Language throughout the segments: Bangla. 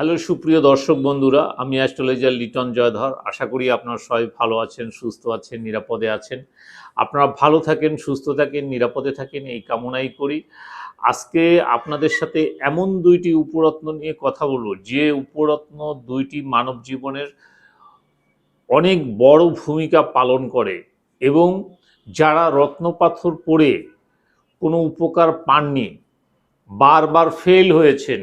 হ্যালো সুপ্রিয় দর্শক বন্ধুরা, আমি অ্যাস্ট্রোলজার লিটন জয়ধর। আশা করি আপনারা সবাই ভালো আছেন, সুস্থ আছেন, নিরাপদে আছেন। আপনারা ভালো থাকেন, সুস্থ থাকেন, নিরাপদে থাকেন, এই কামনাই করি। আজকে আপনাদের সাথে এমন দুইটি উপরত্ন নিয়ে কথা বলব, যে উপরত্ন দুইটি মানব জীবনের অনেক বড় ভূমিকা পালন করে এবং যারা রত্নপাথর পড়ে কোনো উপকার পাননি, বারবার ফেল হয়েছেন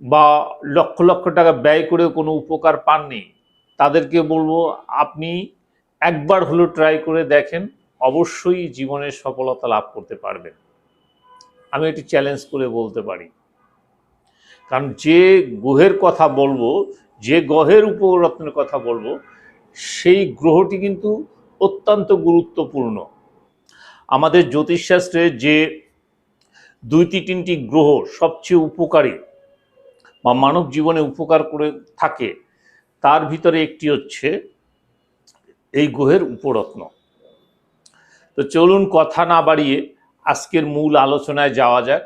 বা লক্ষ লক্ষ টাকা ব্যয় করেও কোনো উপকার পাননি, তাদেরকে বলব আপনি একবার হলো ট্রাই করে দেখেন, অবশ্যই জীবনের সফলতা লাভ করতে পারবেন। আমি এটি চ্যালেঞ্জ করে বলতে পারি। কারণ যে গ্রহের কথা বলব, যে গ্রহের উপরত্নের কথা বলব, সেই গ্রহটি কিন্তু অত্যন্ত গুরুত্বপূর্ণ। আমাদের জ্যোতিষশাস্ত্রে যে দুইটি তিনটি গ্রহ সবচেয়ে উপকারী বা মানব জীবনে উপকার করে থাকে, তার ভিতরে একটি হচ্ছে এই গ্রহের উপরত্ন। তো চলুন কথা না বাড়িয়ে আজকের মূল আলোচনায় যাওয়া যাক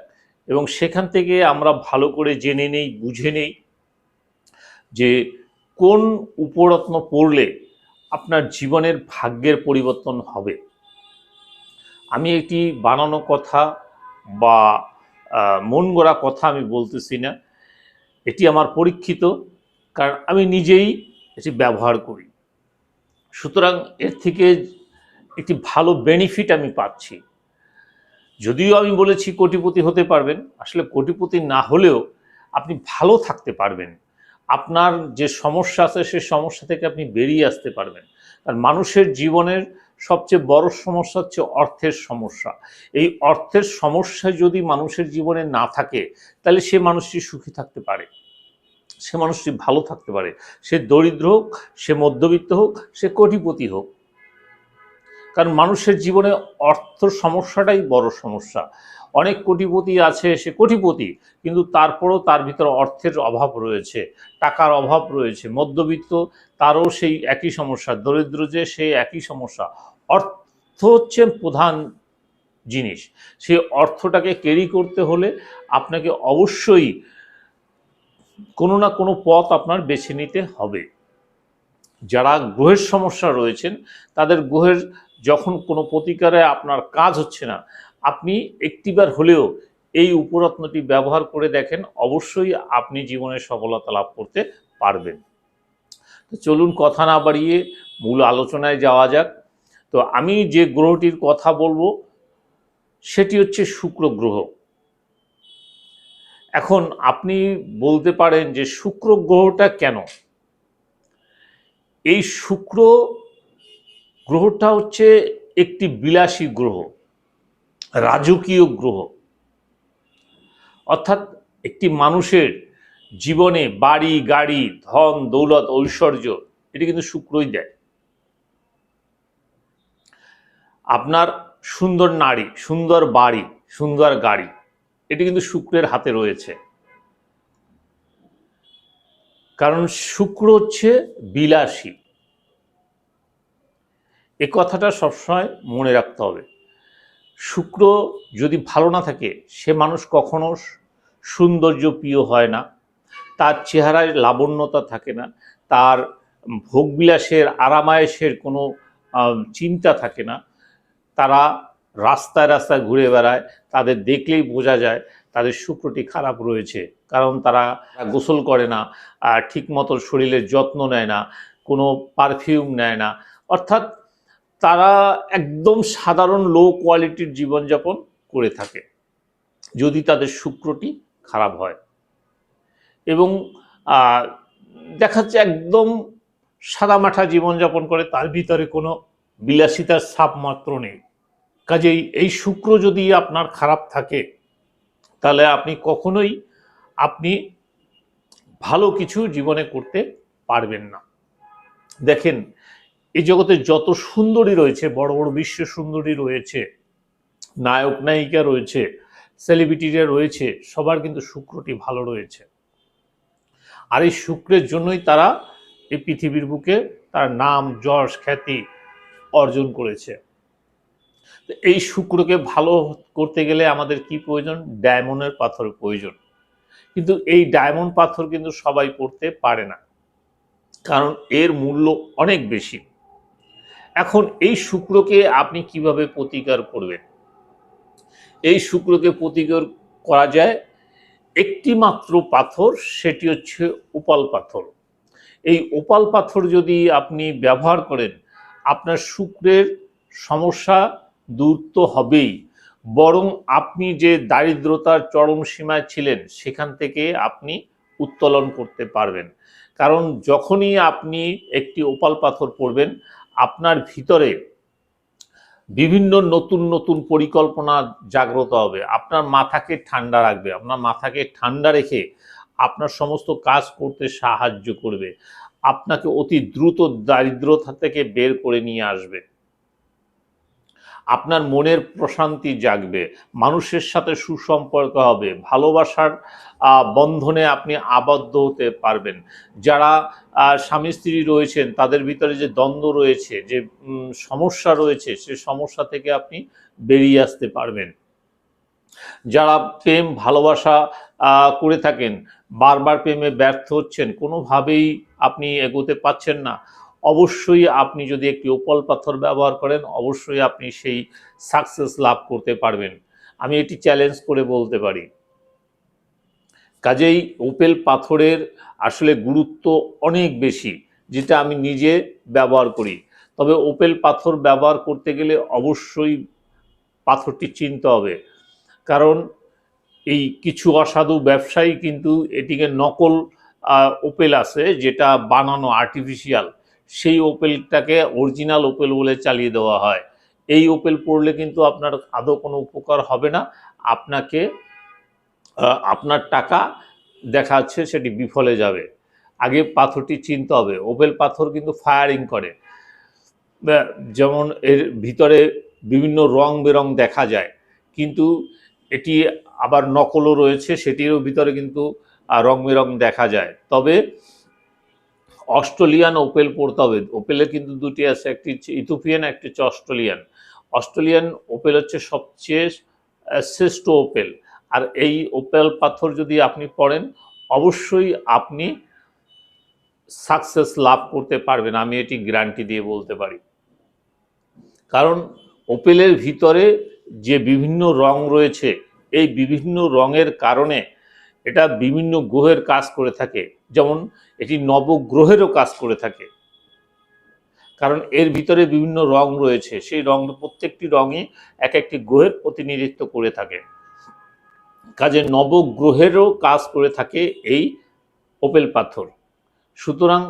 এবং সেখান থেকে আমরা ভালো করে জেনে নেই, বুঝে নেই যে কোন উপরত্ন পড়লে আপনার জীবনের ভাগ্যের পরিবর্তন হবে। আমি একটি বানানো কথা বা মন গড়া কথা আমি বলতেছি না। এটি আমার পরীক্ষিত, কারণ আমি নিজেই এটি ব্যবহার করি। সুতরাং এর থেকে একটি ভালো বেনিফিট আমি পাচ্ছি। যদিও আমি বলেছি কোটিপতি হতে পারবেন, আসলে কোটিপতি না হলেও আপনি ভালো থাকতে পারবেন। আপনার যে সমস্যা আছে, সে সমস্যা থেকে আপনি বেরিয়ে আসতে পারবেন। কারণ মানুষের জীবনের সবচেয়ে বড় সমস্যা হচ্ছে অর্থের সমস্যা। এই অর্থের সমস্যা যদি মানুষের জীবনে না থাকে, তাহলে সে মানুষটি সুখী থাকতে পারে। সে মানুষটি ভালো থাকতে পারে। সে দরিদ্র হোক, সে মধ্যবিত্ত হোক, সে কোটিপতি হোক। কারণ মানুষের জীবনে অর্থ সমস্যাটাই বড় সমস্যা। অনেক কোটিপতি আছে, সে কোটিপতি, কিন্তু তারপরও তার ভিতরে অর্থের অভাব রয়েছে, টাকার অভাব রয়েছে। মধ্যবিত্ত, তারও সেই একই সমস্যা, দরিদ্র যে সেই একই সমস্যা। অর্থ হচ্ছে প্রধান জিনিস। সেই অর্থটাকে ক্যারি করতে হলে আপনাকে অবশ্যই কোনো না কোনো পথ আপনার বেছে নিতে হবে। যারা গ্রহের সমস্যা রয়েছেন, তাদের গ্রহের যখন কোনো প্রতিকারে আপনার কাজ হচ্ছে না, আপনি একটিবার হলেও এই উপরত্নটি ব্যবহার করে দেখেন, অবশ্যই আপনি জীবনে সফলতা লাভ করতে পারবেন। তো চলুন কথা না বাড়িয়ে মূল আলোচনায় যাওয়া যাক। তো আমি যে গ্রহটির কথা বলব, সেটি হচ্ছে শুক্র গ্রহ। এখন আপনি বলতে পারেন যে শুক্র গ্রহটা কেন? এই শুক্র গ্রহটা হচ্ছে একটি বিলাসী গ্রহ, রাজকীয় গ্রহ। অর্থাৎ একটি মানুষের জীবনে বাড়ি, গাড়ি, ধন, দৌলত, ঐশ্বর্য, এটি কিন্তু শুক্রই দেয়। আপনার সুন্দর নারী, সুন্দর বাড়ি, সুন্দর গাড়ি এটি কিন্তু শুক্রের হাতে রয়েছে। কারণ শুক্র হচ্ছে বিলাসী। এ কথাটা সবসময় মনে রাখতে হবে। শুক্র যদি ভালো না থাকে, সে মানুষ কখনো সৌন্দর্য প্রিয় হয় না। তার চেহারায় লাবণ্যতা থাকে না। তার ভোগবিলাসের, আরামায়েশের কোনো চিন্তা থাকে না। তারা রাস্তায় রাস্তায় ঘুরে বেড়ায়, তাদের দেখলেই বোঝা যায় তাদের শুক্রটি খারাপ রয়েছে। কারণ তারা গোসল করে না, আর ঠিক মতো শরীরের যত্ন নেয় না, কোনো পারফিউম নেয় না। অর্থাৎ তারা একদম সাধারণ লো কোয়ালিটির জীবনযাপন করে থাকে, যদি তাদের শুক্রটি খারাপ হয়। এবং দেখা যাচ্ছে একদম সাদামাঠা জীবনযাপন করে, তার ভিতরে কোনো বিলাসিতার ছাপ মাত্র নেই। কাজেই এই শুক্র যদি আপনার খারাপ থাকে, তাহলে আপনি কখনোই আপনি ভালো কিছু জীবনে করতে পারবেন না। দেখেন, এই জগতে যত সুন্দরী রয়েছে, বড় বড় বিশ্ব সুন্দরী রয়েছে, নায়ক, নায়িকা রয়েছে সেলিব্রিটিরা রয়েছে, সবার কিন্তু শুক্রটি ভালো রয়েছে। আর এই শুক্রের জন্যই তারা এই পৃথিবীর বুকে তার নাম, যশ, খ্যাতি অর্জন করেছে। এই শুক্রকে ভালো করতে গেলে আমাদের কি প্রয়োজন? ডায়মন্ডের পাথর প্রয়োজন। কিন্তু এই ডায়মন্ড পাথর কিন্তু সবাই পড়তে পারে না। কারণ এর মূল্য অনেক বেশি। এখন এই শুক্রকে আপনি কীভাবে প্রতিকার করবেন? এই শুক্রকে প্রতিকার করা যায় একটি মাত্র পাথর, সেটি হচ্ছে ওপাল পাথর। এই ওপাল পাথর যদি আপনি ব্যবহার করেন, আপনার শুক্রের সমস্যা দূর তো হবেই। বরং আপনি যে দারিদ্রতার চরম সীমায় ছিলেন, সেখান থেকে আপনি উত্তোলন করতে পারবেন। কারণ যখনই আপনি একটি ওপাল পাথর পড়বেন, আপনার ভিতরে বিভিন্ন নতুন নতুন পরিকল্পনা জাগ্রত হবে। আপনার মাথাকে ঠান্ডা রাখবে, আপনার মাথাকে ঠান্ডা রেখে আপনার সমস্ত কাজ করতে সাহায্য করবে। আপনাকে অতি দ্রুত দারিদ্রতা থেকে বের করে নিয়ে আসবে। আপনার মনের প্রশান্তি জাগবে, মানুষের সাথে সুসম্পর্ক হবে, ভালোবাসার বন্ধনে আপনি আবদ্ধ হতে পারবেন। যারা স্বামী স্ত্রী রয়েছেন, তাদের ভিতরে যে দ্বন্দ্ব রয়েছে, যে সমস্যা রয়েছে, সে সমস্যা থেকে আপনি বেরিয়ে আসতে পারবেন। যারা প্রেম, ভালোবাসা করে থাকেন, বারবার প্রেমে ব্যর্থ হচ্ছেন, কোনোভাবেই আপনি এগোতে পাচ্ছেন না। অবশ্যই আপনি যদি একটি ওপল পাথর ব্যবহার করেন, অবশ্যই আপনি সেই সাকসেস লাভ করতে পারবেন। আমি এটি চ্যালেঞ্জ করে বলতে পারি। কাজেই ওপেল পাথরের আসলে গুরুত্ব অনেক বেশি, যেটা আমি নিজে ব্যবহার করি। তবে ওপেল পাথর ব্যবহার করতে গেলে অবশ্যই পাথরটি চিনতে হবে। কারণ এই কিছু অসাধু ব্যবসায়ী কিন্তু এটিকে নকল ওপেল আছে, যেটা বানানো আর্টিফিশিয়াল সেই ওপেলটাকে অরিজিনাল ওপেল বলে চালিয়ে দেওয়া হয়। এই ওপেল পড়লে কিন্তু আপনার আদৌ কোনো উপকার হবে না। আপনাকে আপনার টাকা দেখা যাচ্ছে সেটি বিফলে যাবে। আগে পাথরটি চিনতে হবে। ওপেল পাথর কিন্তু ফায়ারিং করে। যেমন এর ভিতরে বিভিন্ন রং বেরং দেখা যায়। কিন্তু এটি আবার নকলও রয়েছে, সেটিরও ভিতরে কিন্তু রং বেরং দেখা যায়। তবে অস্ট্রেলিয়ান ওপেল পড়তে হবে। ওপেলে কিন্তু দুটি আছে, একটি হচ্ছে ইথোপিয়ান, একটি হচ্ছে অস্ট্রেলিয়ান। অস্ট্রেলিয়ান ওপেল হচ্ছে সবচেয়ে শ্রেষ্ঠ ওপেল। আর এই ওপেল পাথর যদি আপনি পড়েন, অবশ্যই আপনি সাকসেস লাভ করতে পারবেন, আমি এটি গ্যারান্টি দিয়ে বলতে পারি। কারণ ওপেলের ভিতরে যে বিভিন্ন রং রয়েছে, এই বিভিন্ন রঙের কারণে এটা বিভিন্ন গ্রহের কাজ করে থাকে। যেমন এটি নবগ্রহেরও কাজ করে থাকে। কারণ এর ভিতরে বিভিন্ন রং রয়েছে, সেই রং, প্রত্যেকটি রঙই এক একটি গ্রহের প্রতিনিধিত্ব করে থাকে। কাজে নবগ্রহেরও কাজ করে থাকে এই ওপেল পাথর। সুতরাং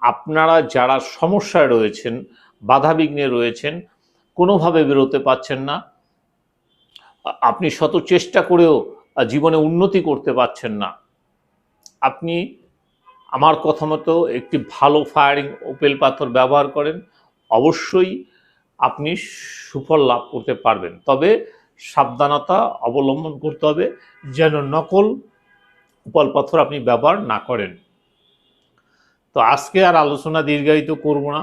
আপনারা যারা সমস্যায় রয়েছেন, বাধাবিঘ্নে রয়েছেন, কোনোভাবে বেরোতে পাচ্ছেন না, আপনি শত চেষ্টা করেও জীবনে উন্নতি করতে পারছেন না। আপনি আমার কথা মতো একটি ভালো ফায়ারিং ওপেল পাথর ব্যবহার করেন, অবশ্যই আপনি সুফল লাভ করতে পারবেন। তবে সাবধানতা অবলম্বন করতে হবে যেন নকল উপাল পাথর আপনি ব্যবহার না করেন। তো আজকে আর আলোচনা দীর্ঘায়িত করব না।